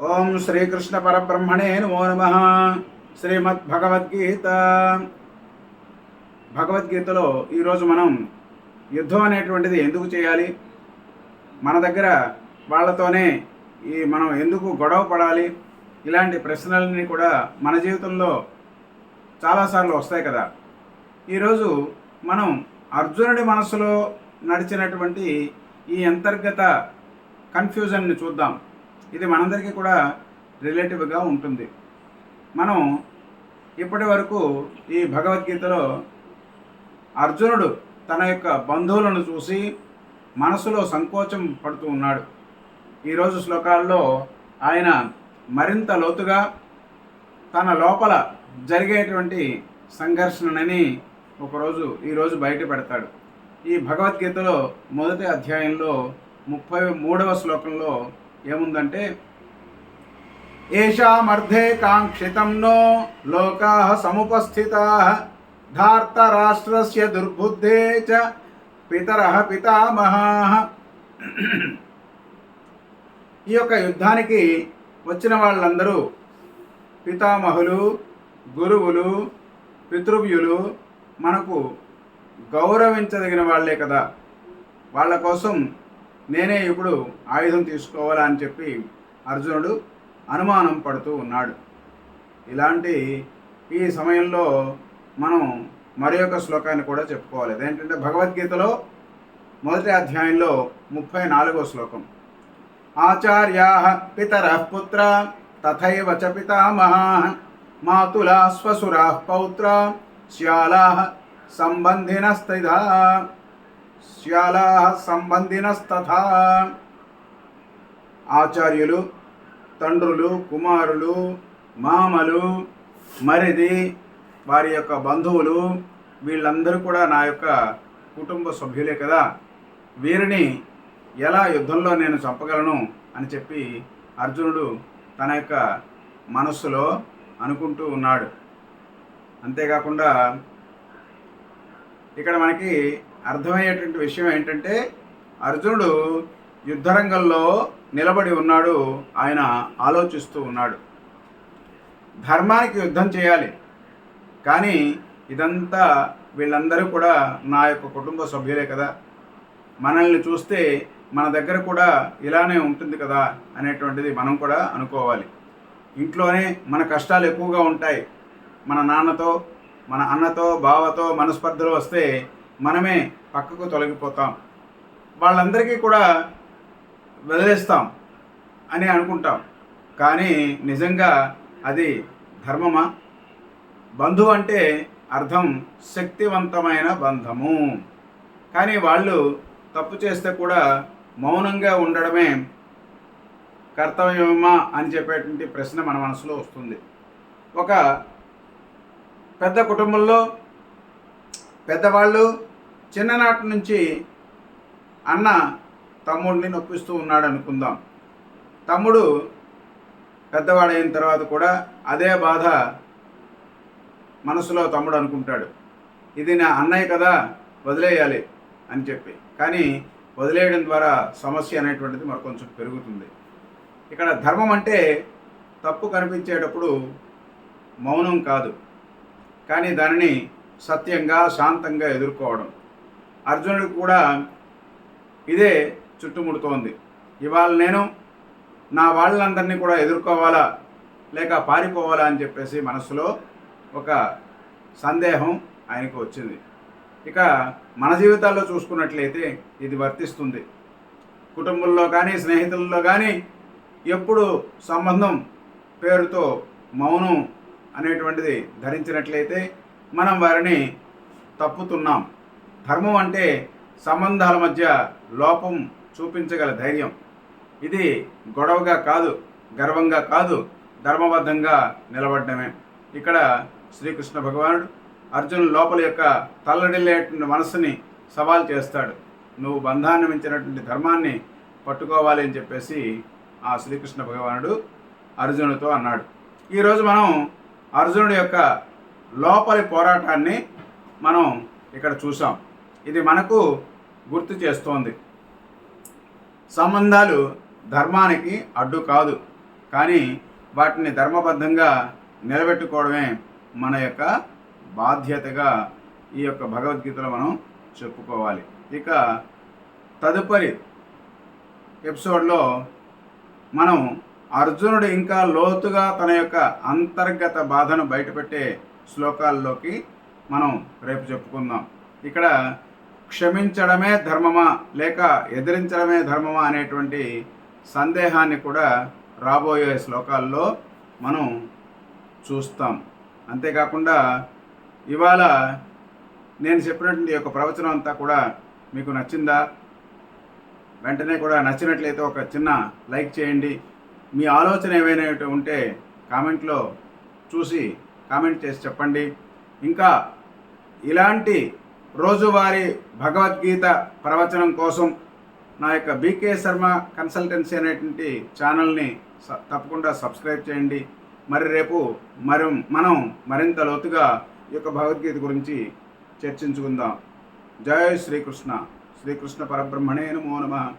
ఓం శ్రీకృష్ణ పరబ్రహ్మణే నమో నమ. శ్రీమద్ భగవద్గీత. భగవద్గీతలో ఈరోజు మనం యుద్ధం అనేటువంటిది ఎందుకు చేయాలి? మన దగ్గర వాళ్ళతోనే ఈ మనం ఎందుకు గొడవ పడాలి? ఇలాంటి ప్రశ్నలన్నీ కూడా మన జీవితంలో చాలాసార్లు వస్తాయి కదా. ఈరోజు మనం అర్జునుడి మనసులో నడిచినటువంటి ఈ అంతర్గత కన్ఫ్యూజన్ని చూద్దాం. ఇది మనందరికీ కూడా రిలేటివ్గా ఉంటుంది. మనం ఇప్పటి వరకు ఈ భగవద్గీతలో అర్జునుడు తన యొక్క బంధువులను చూసి మనసులో సంకోచం పడుతూ ఉన్నాడు. ఈరోజు శ్లోకాల్లో ఆయన మరింత లోతుగా తన లోపల జరిగేటువంటి సంఘర్షణని ఒకరోజు ఈరోజు బయట పెడతాడు. ఈ భగవద్గీతలో మొదటి అధ్యాయంలో ముప్పై మూడవ శ్లోకంలో ఏముందంటే ఏషామర్థే కాంక్షితం నో లోకా సముపస్థితా ధార్తరాష్ట్రస్య దుర్బుద్ధే చ పితర పితామహా ఈ యొక్క యుద్ధానికి వచ్చిన వాళ్ళందరూ పితామహులు గురువులు పితృవ్యులు మనకు గౌరవించదగిన వాళ్ళే కదా. వాళ్ళ కోసం నేనే ఇప్పుడు ఆయుధం తీసుకోవాలా అని చెప్పి అర్జునుడు అనుమానం పడుతూ ఉన్నాడు. ఇలాంటి ఈ సమయంలో మనం మరి యొక్క శ్లోకాన్ని కూడా చెప్పుకోవాలి. అదేంటంటే భగవద్గీతలో మొదటి అధ్యాయంలో ముప్పై నాలుగో శ్లోకం. ఆచార్యా పితర పుత్ర తథైవ చ పితామహా మాతులా స్వసురా పౌత్ర శ్యాలా సంబంధినస్తిధా శ్యాలా సంబంధినస్తథా ఆచార్యులు తండ్రులు కుమారులు మామలు మరిది వారి యొక్క బంధువులు వీళ్ళందరూ కూడా నా యొక్క కుటుంబ సభ్యులే కదా. వీరిని ఎలా యుద్ధంలో నేను చంపగలను అని చెప్పి అర్జునుడు తన యొక్క మనస్సులో అనుకుంటూ ఉన్నాడు. అంతేకాకుండా ఇక్కడ మనకి అర్థమయ్యేటువంటి విషయం ఏంటంటే అర్జునుడు యుద్ధరంగంలో నిలబడి ఉన్నాడు ఆయన ఆలోచిస్తూ ఉన్నాడు. ధర్మానికి యుద్ధం చేయాలి. కానీ ఇదంతా వీళ్ళందరూ కూడా నా యొక్క కుటుంబ సభ్యులే కదా. మనల్ని చూస్తే మన దగ్గర కూడా ఇలానే ఉంటుంది కదా అనేటువంటిది మనం కూడా అనుకోవాలి. ఇంట్లోనే మన కష్టాలు ఎక్కువగా ఉంటాయి. మన నాన్నతో మన అన్నతో బావతో మనస్పర్ధలు వస్తే మనమే పక్కకు తొలగిపోతాం. వాళ్ళందరికీ కూడా వదిలేస్తాం అని అనుకుంటాం. కానీ నిజంగా అది ధర్మమా? బంధువు అంటే అర్థం శక్తివంతమైన బంధము. కానీ వాళ్ళు తప్పు చేస్తే కూడా మౌనంగా ఉండడమే కర్తవ్యమా అని చెప్పేటువంటి ప్రశ్న మన మనసులో వస్తుంది. ఒక పెద్ద కుటుంబంలో పెద్దవాళ్ళు చిన్ననాటి నుంచి అన్న తమ్ముడిని నొప్పిస్తూ ఉన్నాడు అనుకుందాం తమ్ముడు పెద్దవాడైన తర్వాత కూడా అదే బాధ మనసులో తమ్ముడు అనుకుంటాడు. ఇది నా అన్నయ్య కదా వదిలేయాలి అని చెప్పి. కానీ వదిలేయడం ద్వారా సమస్య అనేటువంటిది మరి కొంచెం పెరుగుతుంది. ఇక్కడ ధర్మం అంటే తప్పు కనిపించేటప్పుడు మౌనం కాదు. కానీ దానిని సత్యంగా శాంతంగా ఎదుర్కోవడం. అర్జునుడికి కూడా ఇదే చుట్టుముడుతోంది. ఇవాళ నేను నా వాళ్ళందరినీ కూడా ఎదుర్కోవాలా లేక పారిపోవాలా అని చెప్పేసి మనసులో ఒక సందేహం ఆయనకు వచ్చింది. ఇక మన జీవితాల్లో చూసుకున్నట్లయితే ఇది వర్తిస్తుంది. కుటుంబంలో కానీ స్నేహితుల్లో కానీ ఎప్పుడు సంబంధం పేరుతో మౌనం అనేటువంటిది ధరించినట్లయితే మనం వారిని తప్పుతున్నాం. ధర్మం అంటే సంబంధాల మధ్య లోపం చూపించగల ధైర్యం. ఇది గొడవగా కాదు గర్వంగా కాదు ధర్మబద్ధంగా నిలబడ్డమే. ఇక్కడ శ్రీకృష్ణ భగవానుడు అర్జునుడు లోపల యొక్క తల్లడిల్లేటువంటి మనస్సుని సవాల్ చేస్తాడు. నువ్వు బంధాన్ని మించినటువంటి ధర్మాన్ని పట్టుకోవాలి అని చెప్పేసి ఆ శ్రీకృష్ణ భగవానుడు అర్జునుడితో అన్నాడు. ఈరోజు మనం అర్జునుడి యొక్క లోపలి పోరాటాన్ని మనం ఇక్కడ చూసాం ఇది మనకు గుర్తు చేస్తోంది. సంబంధాలు ధర్మానికి అడ్డు కాదు. కానీ వాటిని ధర్మబద్ధంగా నిలబెట్టుకోవడమే మన యొక్క బాధ్యతగా ఈ యొక్క భగవద్గీతలో మనం చెప్పుకోవాలి. ఇక తదుపరి ఎపిసోడ్లో మనం అర్జునుడు ఇంకా లోతుగా తన యొక్క అంతర్గత బాధను బయటపెట్టే శ్లోకాల్లోకి మనం రేపు చెప్పుకుందాం. ఇక్కడ క్షమించడమే ధర్మమా లేక ఎదిరించడమే ధర్మమా అనేటువంటి సందేహాన్ని కూడా రాబోయే శ్లోకాల్లో మనం చూస్తాం. అంతేకాకుండా ఇవాళ నేను చెప్పినటువంటి ఈ యొక్క ప్రవచనం అంతా కూడా మీకు నచ్చిందా? వెంటనే కూడా నచ్చినట్లయితే ఒక చిన్న లైక్ చేయండి. మీ ఆలోచన ఏమైనా ఉంటే కామెంట్లో చూసి కామెంట్ చేసి చెప్పండి. ఇంకా ఇలాంటి రోజువారీ భగవద్గీత ప్రవచనం కోసం నా యొక్క బీకే శర్మ కన్సల్టెన్సీ అనేటువంటి ఛానల్ని స- తప్పకుండా సబ్స్క్రైబ్ చేయండి. మరి రేపు మరి మనం మరింత లోతుగా ఈ యొక్క భగవద్గీత గురించి చర్చించుకుందాం. జయ శ్రీకృష్ణ. శ్రీకృష్ణ పరబ్రహ్మణే నమో నమ.